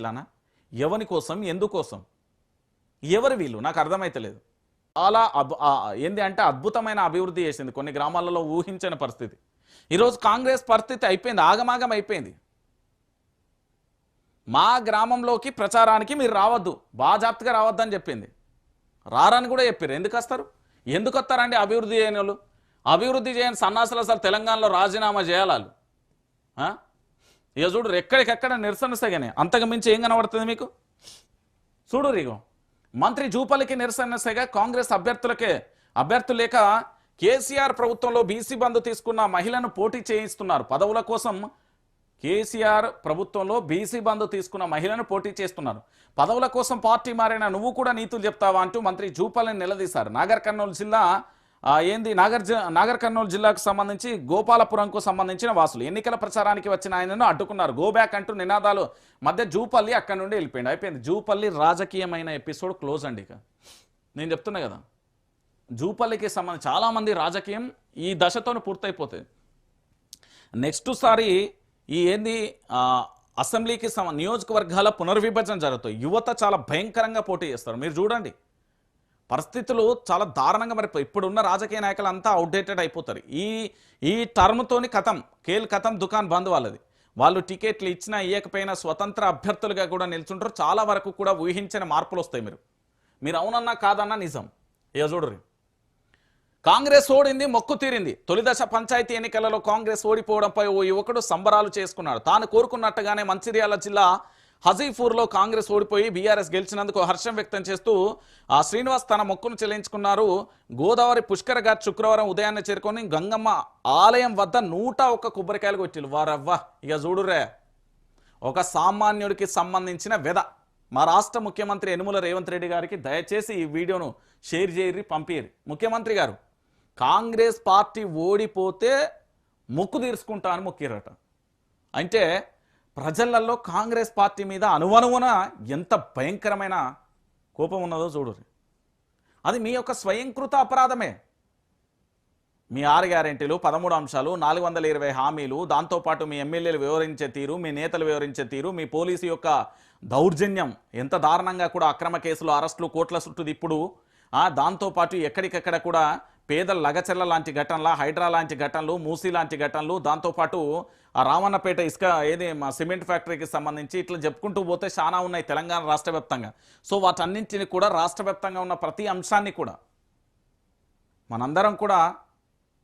ఇలానా ఎవని కోసం? ఎందుకోసం ఎవరు వీళ్ళు? నాకు అర్థమైతలేదు. చాలా అబ్ ఏంది అంటే అద్భుతమైన అభివృద్ధి చేసింది. కొన్ని గ్రామాలలో ఊహించని పరిస్థితి. ఈరోజు కాంగ్రెస్ పరిస్థితి అయిపోయింది. ఆగమాగం అయిపోయింది. మా గ్రామంలోకి ప్రచారానికి మీరు రావద్దు. బాజాప్తగా రావద్దని చెప్పింది. రారని కూడా చెప్పారు. ఎందుకు వస్తారు? ఎందుకు వస్తారండి అభివృద్ధి చేయని వాళ్ళు? అభివృద్ధి చేయని సన్నాసులు అసలు తెలంగాణలో రాజీనామా చేయాలి ఇక చూడు ఎక్కడికెక్కడ నిరసన సెగనే. అంతకు మించి ఏం కనబడుతుంది మీకు? చూడు రీగో. మంత్రి జూపల్లికి నిరసన సెగ కాంగ్రెస్ అభ్యర్థులకే. అభ్యర్థులు లేక కేసీఆర్ ప్రభుత్వంలో బీసీ బంధు తీసుకున్న మహిళను పోటీ చేయిస్తున్నారు. పదవుల కోసం కేసీఆర్ ప్రభుత్వంలో బీసీ బంధు తీసుకున్న మహిళను పోటీ చేస్తున్నారు. పదవుల కోసం పార్టీ మారిన నువ్వు కూడా నీతులు చెప్తావా అంటూ మంత్రి జూపల్లిని నిలదీశారు. నాగర్ కర్నూలు జిల్లా ఏంది? నాగర్ జి- నాగర్ కర్నూలు జిల్లాకు సంబంధించి గోపాలపురంకు సంబంధించిన వాసులు. ఎన్నికల ప్రచారానికి వచ్చిన ఆయనను అడ్డుకున్నారు. గోబ్యాక్ అంటూ నినాదాలు. మధ్య జూపల్లి అక్కడి నుండి వెళ్ళిపోయింది అయిపోయింది. జూపల్లి రాజకీయమైన ఎపిసోడ్ క్లోజ్ అండి ఇక. నేను చెప్తున్నా కదా. జూపల్లికి సంబంధించి చాలామంది రాజకీయం ఈ దశతోనే పూర్తయిపోతుంది నెక్స్ట్ సారి ఈ ఏంది? అసెంబ్లీకి నియోజకవర్గాల పునర్విభజన జరుగుతాయి. యువత చాలా భయంకరంగా పోటీ చేస్తారు. మీరు చూడండి. పరిస్థితులు చాలా దారుణంగా మరి ఇప్పుడున్న రాజకీయ నాయకులు అంతా అవుట్డేటెడ్ అయిపోతారు. ఈ ఈ టర్మ్తోని కథం కేల్ కథం దుకాన్ బంద్ వాళ్ళది. వాళ్ళు టికెట్లు ఇచ్చినా ఇవ్వకపోయినా స్వతంత్ర అభ్యర్థులుగా కూడా నిల్చుంటారు. చాలా వరకు కూడా ఊహించిన మార్పులు వస్తాయి మీరు. మీరు అవునన్నా కాదన్నా నిజం. ఇక చూడరు కాంగ్రెస్ ఓడింది మొక్కు తీరింది. తొలిదశ పంచాయతీ ఎన్నికలలో కాంగ్రెస్ ఓడిపోవడంపై ఓ యువకుడు సంబరాలు చేసుకున్నాడు. తాను కోరుకున్నట్టుగానే మంచిర్యాల జిల్లా హజీపూర్లో కాంగ్రెస్ ఓడిపోయి బీఆర్ఎస్ గెలిచినందుకు హర్షం వ్యక్తం చేస్తూ ఆ శ్రీనివాస్ తన మొక్కును చెల్లించుకున్నారు. గోదావరి పుష్కర ఘాట్ శుక్రవారం ఉదయాన్నే చేరుకొని గంగమ్మ ఆలయం వద్ద నూట ఒక్క కొబ్బరికాయలు కొట్టిలు వారవ్వ ఇక చూడురే ఒక సామాన్యుడికి సంబంధించిన వెద. మా రాష్ట్ర ముఖ్యమంత్రి యనుమల రేవంత్ రెడ్డి గారికి దయచేసి ఈ వీడియోను షేర్ చేయరి పంపియరి ముఖ్యమంత్రి గారు కాంగ్రెస్ పార్టీ ఓడిపోతే మొక్కు తీర్చుకుంటా అని మొక్కిరట అంటే ప్రజలలో కాంగ్రెస్ పార్టీ మీద అనువనువున ఎంత భయంకరమైన కోపం ఉన్నదో చూడరు అది మీ యొక్క స్వయంకృత అపరాధమే. మీ ఆరు గ్యారెంటీలు పదమూడు అంశాలు నాలుగు వందల ఇరవై హామీలు దాంతోపాటు మీ ఎమ్మెల్యేలు వివరించే తీరు మీ నేతలు వివరించే తీరు మీ పోలీసు యొక్క దౌర్జన్యం ఎంత దారుణంగా కూడా అక్రమ కేసులు అరెస్టులు కోట్ల చుట్టూ ఇప్పుడు దాంతోపాటు ఎక్కడికెక్కడ కూడా పేదల లగచెల్ల లాంటి ఘటనల హైడ్రా లాంటి ఘటనలు మూసీ లాంటి ఘటనలు దాంతోపాటు ఆ రామన్నపేట ఇసుక ఏది మా సిమెంట్ ఫ్యాక్టరీకి సంబంధించి ఇట్లా చెప్పుకుంటూ పోతే చాలా ఉన్నాయి తెలంగాణ రాష్ట్ర వ్యాప్తంగా. సో వాటన్నింటిని కూడా రాష్ట్ర వ్యాప్తంగా ఉన్న ప్రతి అంశాన్ని కూడా మనందరం కూడా